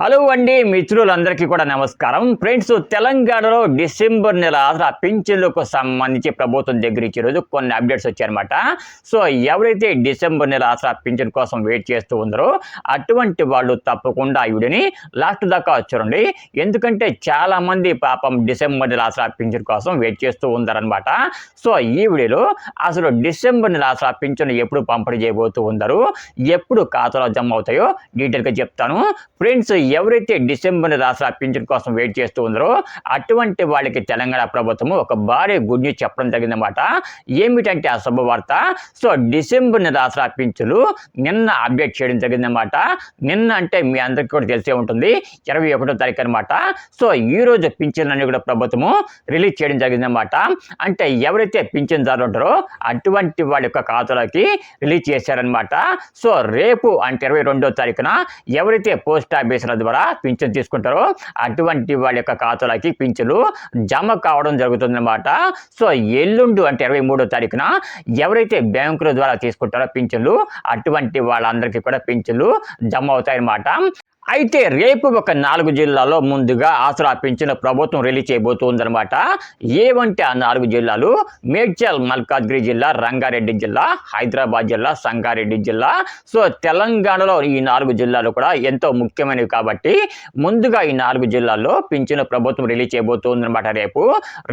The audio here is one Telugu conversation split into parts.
హలో అండి మిత్రులందరికీ కూడా నమస్కారం. ఫ్రెండ్స్ తెలంగాణలో డిసెంబర్ నెల ఆసరా పింఛన్లకు సంబంధించి ప్రభుత్వం దగ్గర ఇచ్చి రోజు కొన్ని అప్డేట్స్ వచ్చాయన్నమాట. సో ఎవరైతే డిసెంబర్ నెల ఆసరా పింఛన్ కోసం వెయిట్ చేస్తూ ఉన్నారో అటువంటి వాళ్ళు తప్పకుండా ఈవిడిని లాస్ట్ దాకా వచ్చారండి ఎందుకంటే చాలామంది పాపం డిసెంబర్ నెల ఆసరా పింఛన్ కోసం వెయిట్ చేస్తూ ఉన్నారనమాట సో ఈ వీడియోలో అసలు డిసెంబర్ నెల ఆసరా పింఛన్ ఎప్పుడు పంపిణీ చేయబోతూ ఉన్నారు ఎప్పుడు ఖాతాలో జమ అవుతాయో డీటెయిల్గా చెప్తాను. ఫ్రెండ్స్ ఎవరైతే డిసెంబర్ రాష్ట్ర పింఛన్ కోసం వెయిట్ చేస్తూ ఉన్నారో అటువంటి వాళ్ళకి తెలంగాణ ప్రభుత్వం ఒక భారీ గుడ్ న్యూస్ చెప్పడం జరిగిందన్నమాట. ఏమిటంటే ఆ శుభవార్త? సో డిసెంబర్ రాష్ట్ర పింఛన్లు నిన్న అప్డేట్ చేయడం జరిగిందన్నమాట. నిన్న అంటే మీ అందరికీ కూడా తెలిసే ఉంటుంది. ఇరవై ఒకటో తారీఖు అనమాట సో ఈ రోజు పింఛన్లన్నీ కూడా ప్రభుత్వము రిలీజ్ చేయడం జరిగిందన్నమాట. అంటే ఎవరైతే పింఛన్దారులు ఉంటారో అటువంటి వాళ్ళ యొక్క ఖాతాలోకి రిలీజ్ చేశారనమాట సో రేపు అంటే ఇరవై రెండో తారీఖున ఎవరైతే పోస్ట్ ఆఫీస్ ఆఫీసుల ద్వారా పింఛన్ తీసుకుంటారో. అటువంటి వాళ్ళ యొక్క ఖాతాలకి పింఛన్లు జమ కావడం జరుగుతుందన్నమాట. సో ఎల్లుండు అంటే ఇరవై మూడో తారీఖున ఎవరైతే బ్యాంకుల ద్వారా తీసుకుంటారో పింఛన్లు అటువంటి వాళ్ళందరికీ కూడా పింఛన్లు జమ అవుతాయన్నమాట. అయితే రేపు ఒక నాలుగు జిల్లాలో ముందుగా ఆసరా పెంచిన ప్రభుత్వం రిలీజ్ చేయబోతుందన్నమాట. ఏవంటే ఆ నాలుగు జిల్లాలు? మేడ్చల్ మల్కాజ్గిరి జిల్లా రంగారెడ్డి జిల్లా హైదరాబాద్ జిల్లా సంగారెడ్డి జిల్లా. సో తెలంగాణలో ఈ నాలుగు జిల్లాలు కూడా ఎంతో ముఖ్యమైనవి కాబట్టి ముందుగా ఈ నాలుగు జిల్లాల్లో పెంచిన ప్రభుత్వం రిలీజ్ చేయబోతుందన్నమాట రేపు.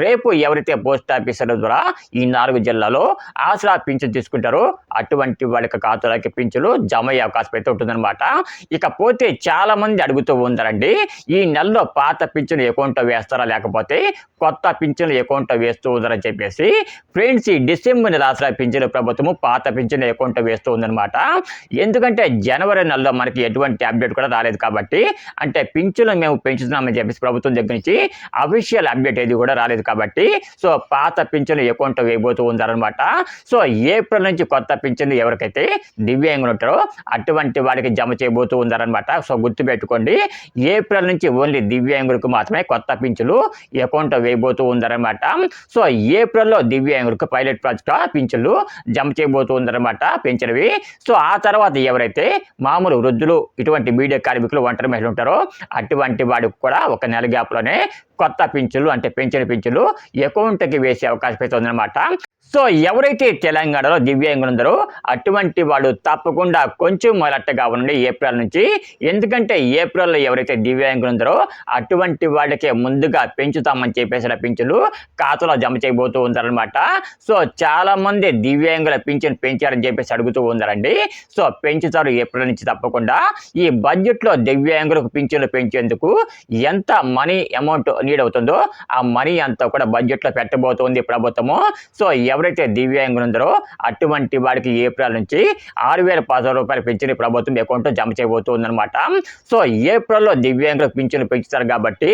రేపు ఎవరైతే పోస్ట్ ఆఫీసర్ల ద్వారా ఈ నాలుగు జిల్లాలో ఆసరా పింఛను తీసుకుంటారో అటువంటి వాళ్ళకి ఖాతాలకి పింఛను జమ అయ్యే అవకాశం అయితే ఉంటుందన్నమాట. ఇకపోతే చాలా మంది అడుగుతూ ఉంటారండి ఈ నెలలో పాత పింఛన్ అకౌంట్ వేస్తారా లేకపోతే కొత్త పింఛన్ అకౌంట్ వేస్తూ ఉందని చెప్పేసి ఫ్రెండ్స్ ఈ డిసెంబర్ నెల ఆసరా పింఛన్ ప్రభుత్వము పాత పింఛన్ అకౌంట్ వేస్తూ ఉందన్నమాట. ఎందుకంటే జనవరి నెలలో మనకి ఎటువంటి అప్డేట్ కూడా రాలేదు కాబట్టి అంటే పింఛను మేము పెంచుతున్నామని చెప్పేసి ప్రభుత్వం దగ్గర నుంచి అఫీషియల్ అప్డేట్ ఏది కూడా రాలేదు కాబట్టి సో పాత పింఛను అకౌంట్ వేయబోతూ ఉన్నారనమాట సో ఏప్రిల్ నుంచి కొత్త పింఛను ఎవరికైతే దివ్యాంగులు ఉంటారో అటువంటి వాడికి జమ చేయబోతూ ఉన్నారనమాట సో గుర్తుపెట్టుకోండి. ఏప్రిల్ నుంచి ఓన్లీ దివ్యాంగులకు మాత్రమే కొత్త పింఛన్లు అకౌంట్ వేయబోతూ ఉందన్నమాట. సో ఏప్రిల్లో దివ్యాంగులకు పైలట్ ప్రాజెక్ట్ పింఛన్లు జమ చేయబోతూ ఉందన్నమాట పెంచినవి సో ఆ తర్వాత ఎవరైతే మామూలు వృద్ధులు ఇటువంటి మీడియా కార్మికులు ఒంటరి మహిళలు ఉంటారో అటువంటి వాడికి కూడా ఒక నెల గ్యాప్లోనే కొత్త పింఛన్లు అంటే పెంచిన పింఛన్లు అకౌంట్కి వేసే అవకాశం అయితే ఉందన్నమాట. సో ఎవరైతే తెలంగాణలో దివ్యాంగులు ఉందరో అటువంటి వాళ్ళు తప్పకుండా కొంచెం మొదలట్టగా ఉండి ఏప్రిల్ నుంచి. ఎందుకంటే ఏప్రిల్లో ఎవరైతే దివ్యాంగులు ఉందరో అటువంటి వాళ్ళకే ముందుగా పెంచుతామని చెప్పేసిన పింఛన్లు ఖాతాలో జమ చేయబోతూ ఉంటారనమాట సో చాలా మంది దివ్యాంగుల పింఛన్ పెంచారని చెప్పేసి అడుగుతూ ఉన్నారండి. సో పెంచుతారు ఏప్రిల్ నుంచి తప్పకుండా. ఈ బడ్జెట్లో దివ్యాంగులకు పింఛన్లు పెంచేందుకు ఎంత మనీ అమౌంట్ నీడ్ అవుతుందో ఆ మనీ అంతా కూడా బడ్జెట్లో పెట్టబోతోంది ప్రభుత్వము. సో ఎవరైతే దివ్యాంగులు ఉందరో అటువంటి వాడికి ఏప్రిల్ నుంచి ఆరు వేల పదహారు రూపాయలు పెంచిన ప్రభుత్వం అకౌంట్ జమ చేయబోతుందన్నమాట. సో ఏప్రిల్లో దివ్యాంగులకు పింఛను పెంచుతారు కాబట్టి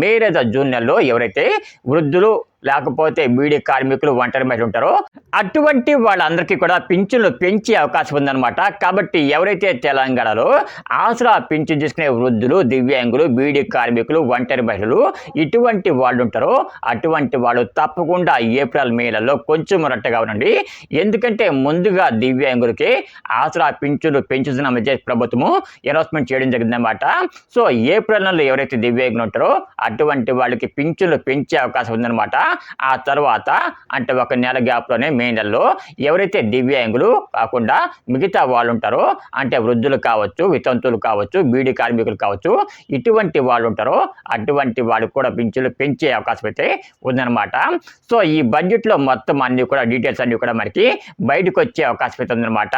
మే లేదా జూన్ నెలలో ఎవరైతే వృద్ధులు లేకపోతే బీడీ కార్మికులు ఒంటరి మహిళలు ఉంటారో అటువంటి వాళ్ళందరికీ కూడా పింఛన్లు పెంచే అవకాశం ఉందన్నమాట. కాబట్టి ఎవరైతే తెలంగాణలో ఆసరా పింఛన్ తీసుకునే వృద్ధులు దివ్యాంగులు బీడీ కార్మికులు ఒంటరి మహిళలు ఇటువంటి వాళ్ళు ఉంటారో అటువంటి వాళ్ళు తప్పకుండా ఏప్రిల్ మేలలో కొంచెం రట్టగా ఉండండి. ఎందుకంటే ముందుగా దివ్యాంగులకి ఆసరా పింఛన్లు పెంచుతున్నామని చెప్పి ప్రభుత్వము అనౌన్స్మెంట్ చేయడం జరిగిందన్నమాట. సో ఏప్రిల్ నెలలో ఎవరైతే దివ్యాంగులు ఉంటారో అటువంటి వాళ్ళకి పింఛన్లు పెంచే అవకాశం ఉందన్నమాట. ఆ తర్వాత అంటే ఒక నెల గ్యాప్లోనే మే నెలలో ఎవరైతే దివ్యాంగులు కాకుండా మిగతా వాళ్ళు ఉంటారో అంటే వృద్ధులు కావచ్చు వితంతువులు కావచ్చు బీడీ కార్మికులు కావచ్చు ఇటువంటి వాళ్ళు ఉంటారో అటువంటి వాళ్ళకి కూడా పింఛన్లు పెంచే అవకాశం అయితే ఉందన్నమాట. సో ఈ బడ్జెట్లో మొత్తం అన్ని కూడా డీటెయిల్స్ అన్ని కూడా మనకి బయటకు వచ్చే అవకాశం అయితే ఉందన్నమాట.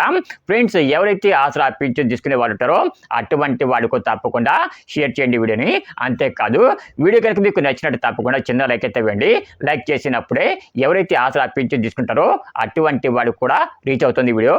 ఫ్రెండ్స్ ఎవరైతే ఆసరా పింఛన్ తీసుకునే వాళ్ళు ఉంటారో అటువంటి వాళ్ళకు తప్పకుండా షేర్ చేయండి వీడియోని. అంతేకాదు వీడియో కనుక మీకు నచ్చినట్టు తప్పకుండా చిన్న లైక్ అయితే వేయండి లైక్ చేసినప్పుడే ఎవరైతే ఆసరా పింఛన్ తీసుకుంటారో అటువంటి వాడికి కూడా రీచ్ అవుతుంది వీడియో.